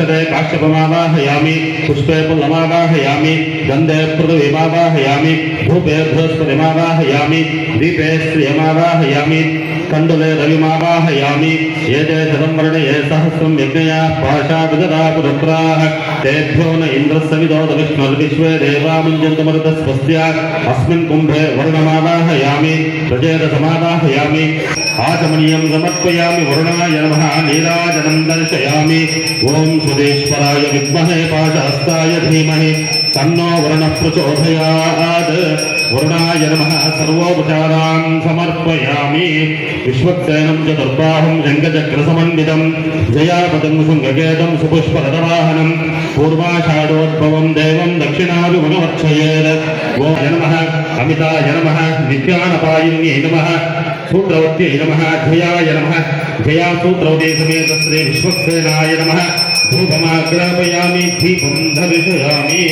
अक्षरे काश्यपमावाहयामि, पुष्पे पुल्लमावाहयामि, गन्धे पृथ्वीमावाहयामि धूपे बृहस्पतिमावाहयामि दीपे श्रियमावाहयामि रविमावा रविमावाहयामि ये ते शतं वर्णये सहस्रं यज्ञयाः पाशाविददा पुरत्राः, तेभ्यो न इन्द्रसविदोद विष्णुर्विश्वे देवा मुञ्जन्तमरुतस्वस्य अस्मिन् कुम्भे वर्णमावाहयामि प्रजेदसमावाहयामि ஆசமணியம் சமர்ப்பயாமி வருணாய நம நீராஜனம் தரிசயாமி ஓம் சுதேஸ்வராய வித்மஹே பாசஹஸ்தாய தீமஹி தன்னோ வருண பிரச்சோதயாத் వరుణాయ నమ సర్వోపచారాన్ సమర్పయామి. విశ్వక్సేనం చతుర్బాహం జంగచక్రసమండితం. జయాపదం శృంగకేతం సుపుష్పరతవాహనం. పూర్వాషాఢోద్భవం దేవం దక్షిణాభిమనువర్క్షయేత్ ఓ నమ అమితాయ నమ నిత్యానపాయిన్యై నమ సూత్రవత్యై నమ జయాయ నమ జయా సూత్రవతే సమేత శ్రీ విశ్వక్సేనాయ నమ. ధూపమాగ్రాపయామి దీపం ధరిషయామి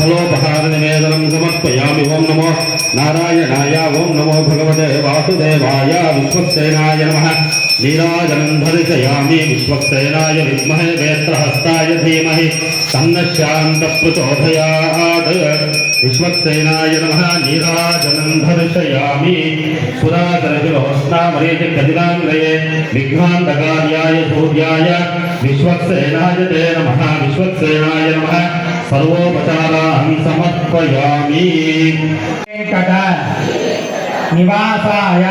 दर्शयामि फलोपहारनिवेदनं समर्पयामि। ॐ नमो नारायणाय ॐ नमो भगवते वासुदेवाय, विश्वक्सेनाय नमः। नीराजनं दर्शयामि विश्वक्सेनाय विद्महे, वेत्रहस्ताय धीमहि। तन्नः शान्तप्रचोदयात् विश्वक्सेनाय नमः नीराजनं दर्शयामि सुरातरविरोष्णामरेजगदिनाङ्ग्रये विघ्नान्तकार्याय सूर्याय विश्वक्सेनाय ते नमः विश्वक्सेनाय नमः सर्वोपचारान् समर्पयामि వెంకట నివాసాయ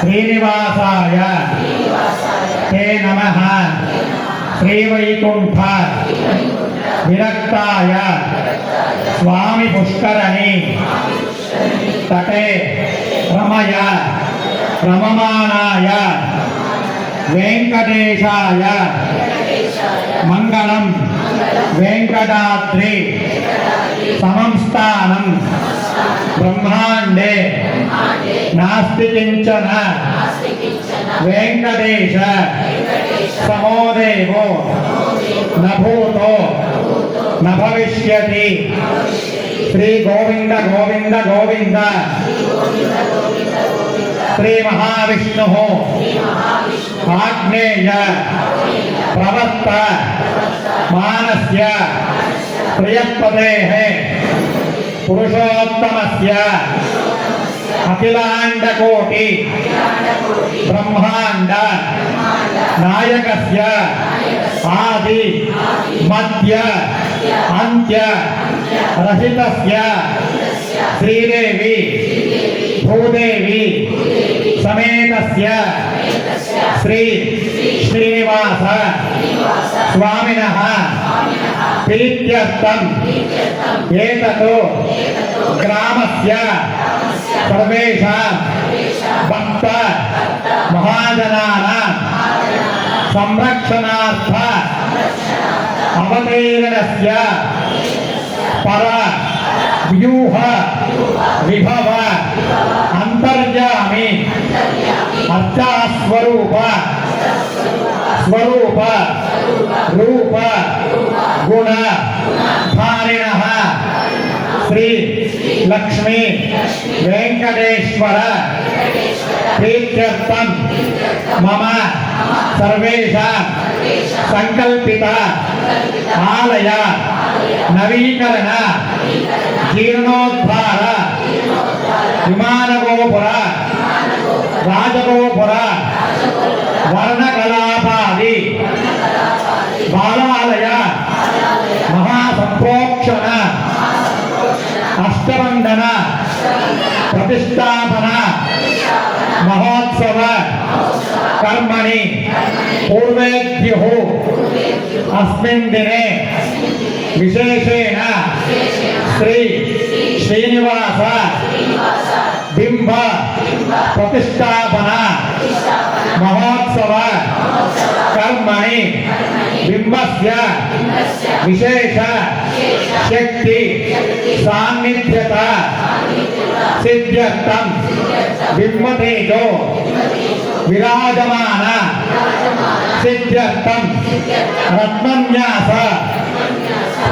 శ్రీనివాసాయ తే నమ శ్రీవైకుంఠ విరక్తాయ స్వామి పుష్కరణి తటే రమయ రమమానాయ వెంకటేశాయ. మంగళం. వెంకటాద్రి. సమంస్థానం. బ్రహ్మాండే. నాస్తి కించన. వెంకటేశ. సమోదేవో. నభూతో. నభవిష్యతి. శ్రీ గోవింద గోవింద గోవింద. శ్రీ మహావిష్ణు. आग्नेय प्रवत्त मानस्य प्रियपदेः पुरुषोत्तमस्य, अखिलाण्डकोटि ब्रह्मांड नायकस्य, आदि, मध्य अंत्य रहितस्य, श्रीदेवी, भूदेवी समेतस्य శ్రీ శ్రీనివాస స్వామిన ప్రీత్యర్థం. ఏతతో గ్రామస్య సర్వేషాం భక్త మహాజనాన సంరక్షణార్థ అవతీర్ణస్య పర వ్యూహ విభవ అంతర్యామి అర్చాస్వరూప స్వరూప. రూప. గుణ. ధారిణ. శ్రీ లక్ష్మీ వెంకటేశ్వర. ప్రీత్యర్థం. మమ. సర్వేషాం సంకల్పిత. ఆలయ. నవీకరణ. జీర్ణోద్ధార. విమానగోపుర. రాజగోపుర వర్ణకలాపాది బాలాలయ మహాసంప్రోక్షణ అష్టవందన ప్రతిష్టాపన మహోత్సవ కర్మణి పూర్వేభ్యో అస్మిన్ దినే విశేషేణ శ్రీ శ్రీనివాస బింబ ప్రతిష్టాపన మహోత్సవ కర్మణి బింబస్య విశేష శక్తి సాన్నిధ్యత సిద్ధ్యర్థం బింబతేజో విరాజమాన సిద్ధ్యర్థం రత్నన్యాస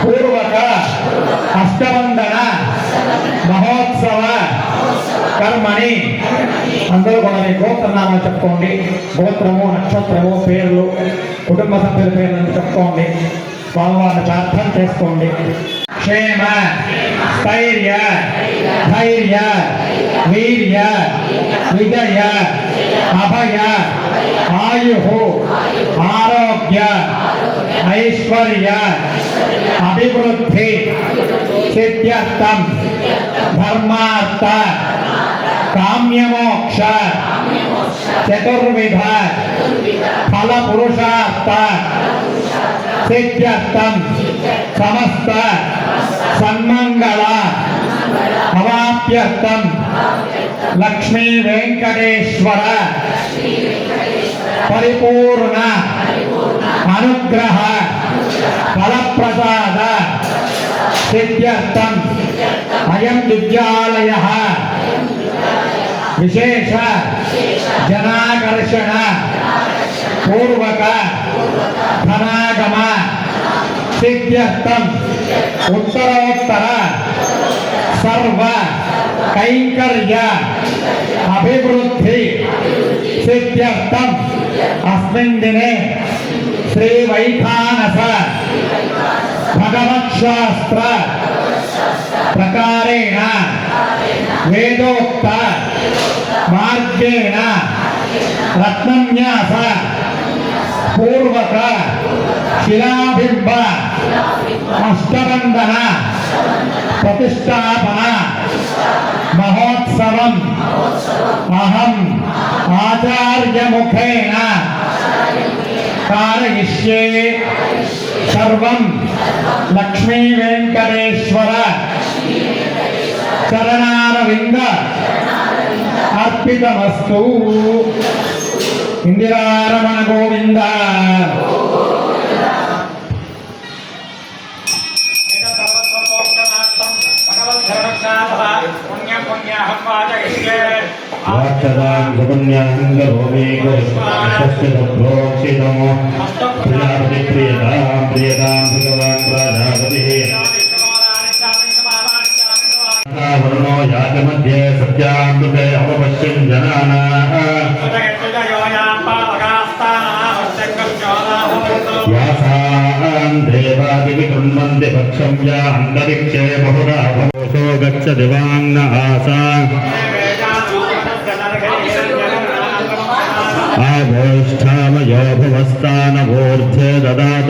పూర్వక అష్టవందన మహోత్సవ కర్మని అందరూ కూడా మీ గోత్రనామాలు చెప్పుకోండి. గోత్రము నక్షత్రము పేర్లు కుటుంబ సభ్యుల పేర్లను చెప్పుకోండి. స్వామివారిని ప్రార్థన చేసుకోండి. ಕ್ಷೇಮ ಸ್ಥೈರ್ಯ ಧೈರ್ಯ ವೀರ್ಯ ವಿಜಯ ಅಭಯ ಆಯು ಆರೋಗ್ಯ ಐಶ್ವರ್ಯ ಅಭಿವೃದ್ಧಿ ಸಿದ್ಧ್ಯರ್ಥಂ धर्मार्थ काम्य मोक्ष चतुर्विध फल पुरुषार्थ सेत्यर्थम समस्त सन्मंगला भवाप्यर्थम लक्ष्मी वेंकटेश्वर परिपूर्ण अनुग्रह फल प्रसाद सिद्ध्यर्थम अयम विद्यालय विशेष जनाकर्षण पूर्वक धनागम सिद्ध्यर्थम उत्तरोत्तर सर्व कैंकर्य अभिवृद्धि सिद्ध्यर्थम अस्मिन् दिने श्री वैखानस भगवत्शास्त्र प्रकारेण वेदोक्त मार्गेण रत्नन्यास పూర్వక శిలాబింబ అష్టబంధన ప్రతిష్టాపన మహోత్సవం అహం ఆచార్యముఖేన कारयिष्ये सर्वं लक्ष्मी वेङ्कटेश्वर चरणारविन्द अर्पितमस्तु ఇందిరారమణ గోవింద ोक्षितमो प्रजापति प्रियतां प्रियतां भगवान् प्रजापतिः वर्णो याजमध्ये सत्यां कृते अवपश्यन् जनानां అవపశ్యం జనానా వ్యాసాన్ దేవాదివి కృణ్వంతి పక్షం యా అంతరిక్షే బహురా భోషో గచ్చ దివాంగ ఆసా ఆభోష్ఠామయో భువస్థానమూర్ధే దదాతు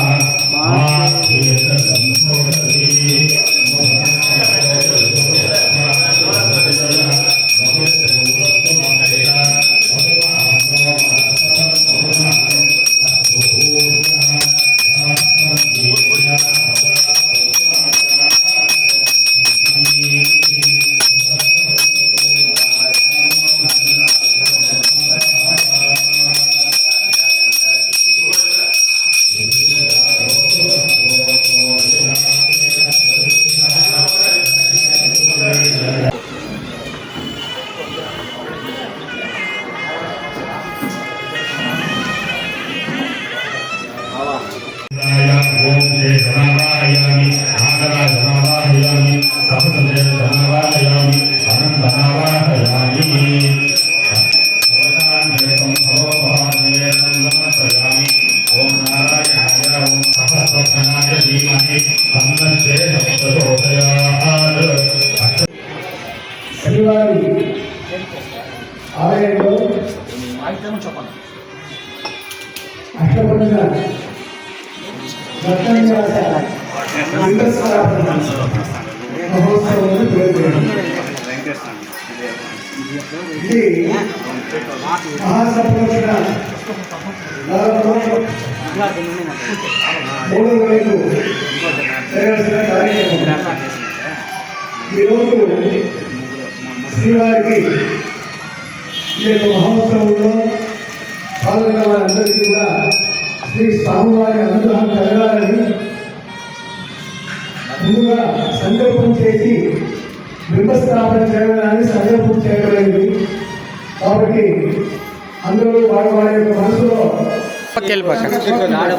బింబస్థాపన చేయాలని సంకల్పం చేయగలిగింది కాబట్టి అందరూ వారి వారి యొక్క మనసులో పంచలోహాలు నవరత్నాలు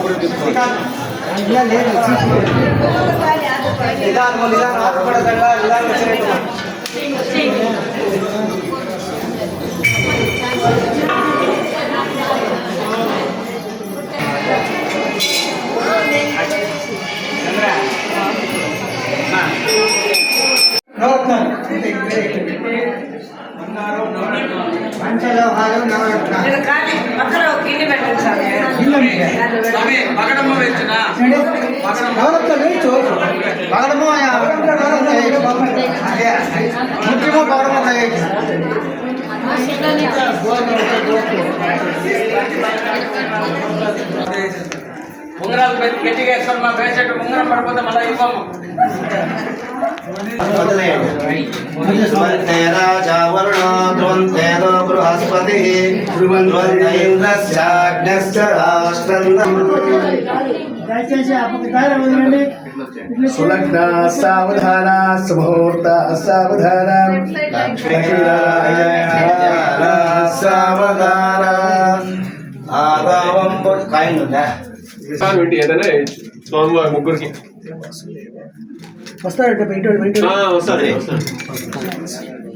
నేను కానీ పక్కన ఒక గిన్నె పెట్టండి స్వామి. దాంట్లో పెట్టండి. నవరత్నాలు వేయచ్చు పగడము ముఖ్యమో పగడము వేయచ్చు ఉంగరాలు పెట్టి గట్టిగా వేసుకొని మా వేసేట ఉంగరం పడిపోతే మళ్ళీ ఇవ్వము బృహస్పతి సులగ్నా సావధాన సుముహూర్త సావధాన సావధాన ఆదావం కాయం సార్ పెట్టి ఏదైనా స్వామివారి ముగ్గురికి. వస్తారంటే బయట బయట ఆ,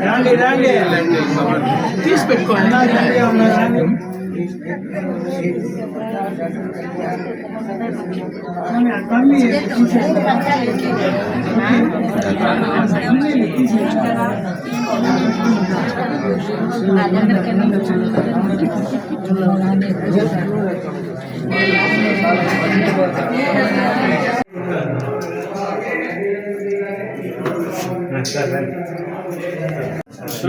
రాండి రాండి తీసి పెట్టుకోండి రాండి తమ్మి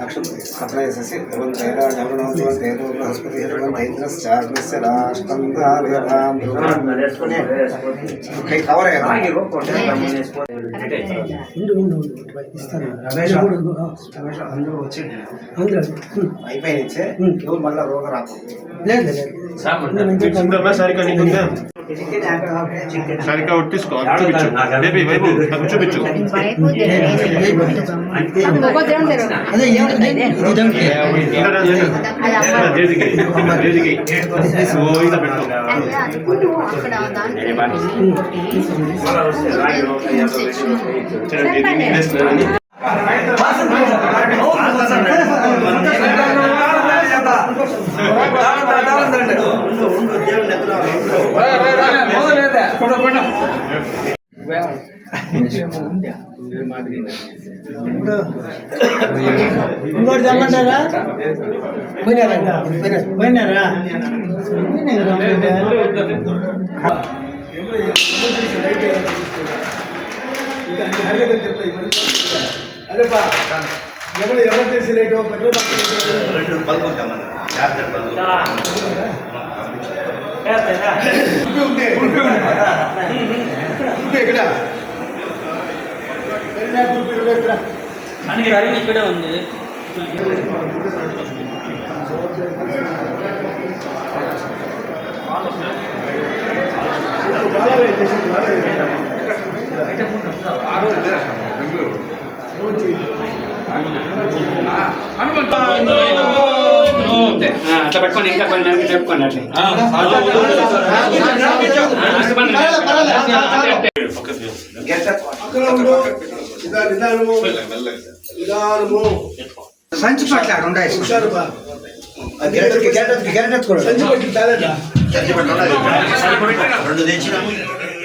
లక్ష్మీ వెంకటేశ్ దేవతాభిభక్తన్యాసం కారేష్యే ధ్రువంతైరాయసే లక్ష్మీ సత్రయససి ధ్రువంతైరా జవరణం ధ్రువంతైరో బృహస్పతి ధ్రువంతైంద్రశ్చాగ్నస్య రాష్ట్రం కై కవర్ అందరూ వచ్చి అయిపోయినచ్చే ఎవరు మళ్ళీ రోగ రాకు సరిగ్గా ఒట్టించుకో చూపించు. బేబీ వైపు చూపించు. పెట్టు ఇంకోటి తెమ్మంటారా పోయినారా పోయినారా అరేపా ఎవరు ఎవరు చేసి రేటు పెట్రోల్ ఇక్కడ ఇక్కడే ఉంది అట్లా పెట్టుకొని ఇంకా కొన్ని నెలలు చెప్పుకోండి అట్లా అక్కడ ఉండు నిదానం నిదానము నిదానము సంచి పట్ల ఉండాయి హుషారు సంచి పట్టి తాలేదా రెండు తెచ్చినాము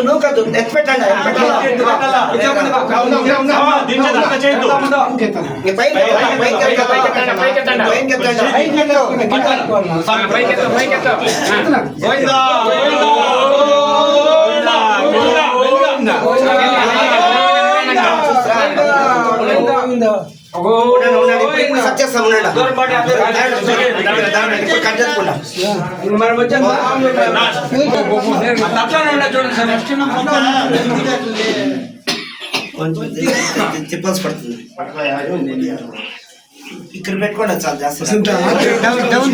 నూకద్దు పైకెత్తు సత్యస్తాం కట్ చేసుకుంటాం కొంచెం తిప్పాల్సి పడుతుంది ఇక్కడ పెట్టుకోండి చాలా జాస్తి డౌన్ డౌన్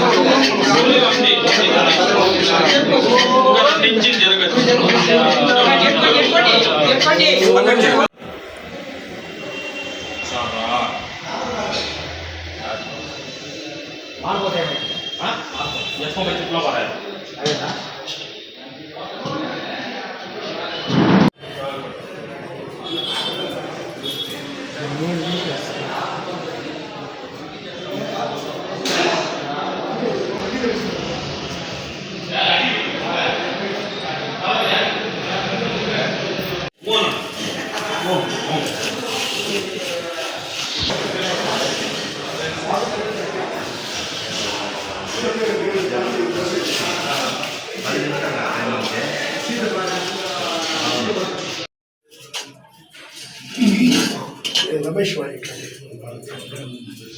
రమేష్ వాడి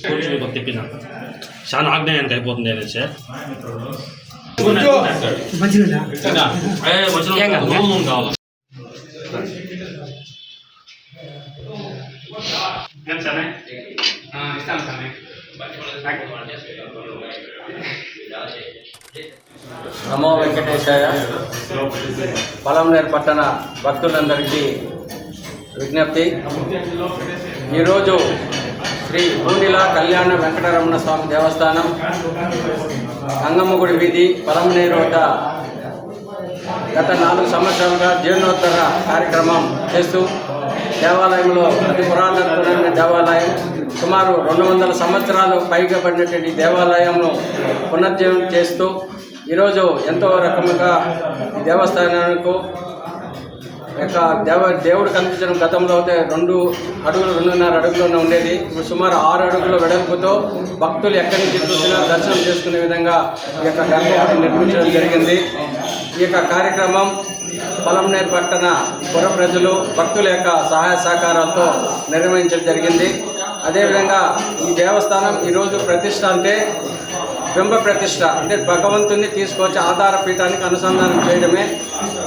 కూర్చుని మీకు తిప్పిన చాలా ఆగ్నేయానికి అయిపోతుంది అనేసి ఏ, వచ్చిన నూనె కావాలి ఇస్తాను స్వామి నమో వెంకటేశాయ పొలంనేరు పట్టణ భక్తులందరికీ విజ్ఞప్తి ఈరోజు శ్రీ పూనిల కళ్యాణ వెంకటరమణ స్వామి దేవస్థానం గంగమ్మగుడి వీధి పలమనేరు వద్ద గత నాలుగు సంవత్సరాలుగా జీర్ణోత్తర కార్యక్రమం చేస్తూ దేవాలయంలో అతి పురాతనమైన దేవాలయం సుమారు రెండు వందల సంవత్సరాలు పైగా పడినటువంటి దేవాలయంను పునర్జీవనం చేస్తూ ఈరోజు ఎంతో రకముగా దేవస్థానానికి యొక్క దేవ దేవుడు కనిపించడం గతంలో అయితే రెండు అడుగులు రెండున్నర అడుగులోనే ఉండేది. ఇప్పుడు సుమారు ఆరు అడుగుల వెడల్పుతో భక్తులు ఎక్కడి నుంచి చూసినా దర్శనం చేసుకునే విధంగా ఈ యొక్క గర్భగుడిని నిర్మించడం జరిగింది. ఈ యొక్క కార్యక్రమం పొలం పట్టణ పుర ప్రజలు భక్తుల యొక్క సహాయ సహకారాలతో నిర్వహించడం జరిగింది. అదేవిధంగా ఈ దేవస్థానం ఈరోజు ప్రతిష్ట అంటే బింబ ప్రతిష్ట అంటే భగవంతుని తీసుకొచ్చి ఆధార పీఠానికి అనుసంధానం చేయడమే.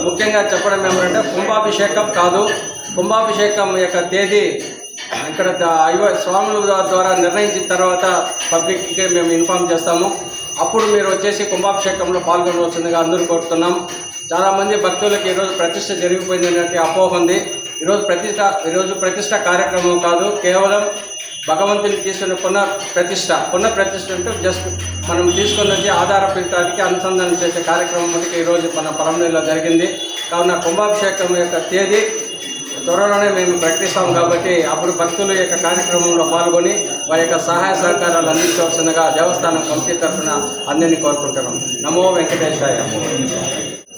ముఖ్యంగా చెప్పడం ఏమంటే కుంభాభిషేకం కాదు. కుంభాభిషేకం యొక్క తేదీ ఇక్కడ అయ్య ఐవ స్వాముల ద్వారా నిర్ణయించిన తర్వాత పబ్లిక్కి మేము ఇన్ఫామ్ చేస్తాము. అప్పుడు మీరు వచ్చేసి కుంభాభిషేకంలో పాల్గొనవచ్చుందిగా అందరూ కోరుతున్నాం. చాలామంది భక్తులకు ఈరోజు ప్రతిష్ట జరిగిపోయింది అనే అపోహ ఉంది. ఈరోజు ప్రతిష్ట ఈరోజు ప్రతిష్ట కార్యక్రమం కాదు కేవలం భగవంతుని తీసుకున్న పునః ప్రతిష్ట. పునః ప్రతిష్ట అంటే జస్ట్ మనం తీసుకొని వచ్చి ఆధార పీఠానికి అనుసంధానం చేసే కార్యక్రమం మనకి ఈరోజు మన పొలంలో జరిగింది. కావున కుంభాభిషేకం యొక్క తేదీ త్వరలోనే మేము ప్రకటిస్తాం కాబట్టి అప్పుడు భక్తుల యొక్క కార్యక్రమంలో పాల్గొని వారి యొక్క సహాయ సహకారాలు అందించవలసిందిగా దేవస్థానం కమిటీ తరఫున అందరినీ కోరుకుంటున్నాం. నమో వెంకటేశాయ.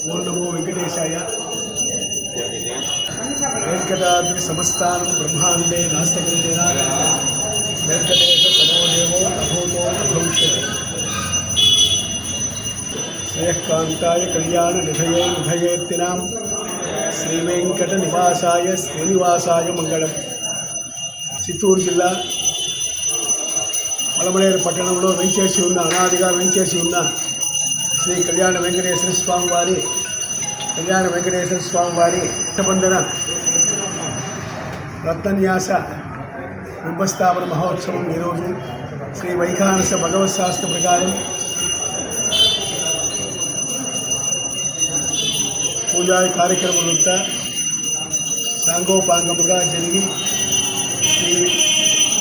నమో వెంకటేశాయ. వెంకటాద్రి సమస్తానం బ్రహ్మాండే నాస్తకృతేన వెంకటేశ సమోదేవో అభూతో భవిష్యత్ శ్రేయకాంతాయ కళ్యాణ నిధయే నిధయేత్తినాం. శ్రీ వెంకట నివాసాయ శ్రీనివాసాయ మంగళం. చిత్తూరు జిల్లా పలమనేరు పట్టణంలో వెంచేసి ఉన్న అనాదిగా వెంచేసి ఉన్న శ్రీ కళ్యాణ వెంకటేశ్వర స్వామి వారి కళ్యాణ వెంకటేశ్వర స్వామి వారి పట్టబంధన రత్నన్యాస బింబస్థాపన మహోత్సవం ఈరోజు శ్రీ వైఖానస భగవత్ శాస్త్ర ప్రకారం పూజా కార్యక్రమాలంతా సాంగోపాంగముగా జరిగి శ్రీ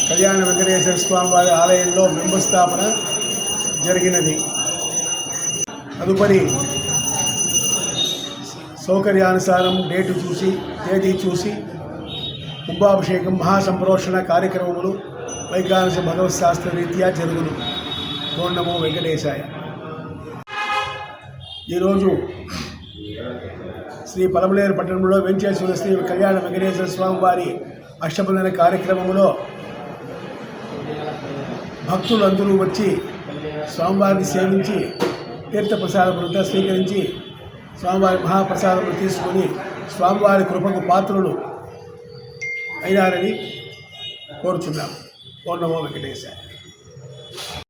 కళ్యాణ వెంకటేశ్వర స్వామి వారి ఆలయంలో బింబస్థాపన జరిగినది. తదుపరి సౌకర్యానుసారం డేటు చూసి తేదీ చూసి కుంభాభిషేకం మహాసంప్రోషణ కార్యక్రమములు వైకానస భగవత్ శాస్త్ర రీత్యా జరుగును. పూర్ణమో వెంకటేశాయ. ఈరోజు శ్రీ పలమలేరు పట్టణంలో వెంచేసి శ్రీ కళ్యాణ వెంకటేశ్వర స్వామి వారి అష్టబంధన కార్యక్రమంలో భక్తులందరూ వచ్చి స్వామివారిని సేవించి తీర్థప్రసాదములంతా స్వీకరించి స్వామివారి మహాప్రసాదములు తీసుకొని స్వామివారి కృపకు పాత్రులు అయినారని కోరుచున్నాం. పూర్ణమో వెంకటేశ్వర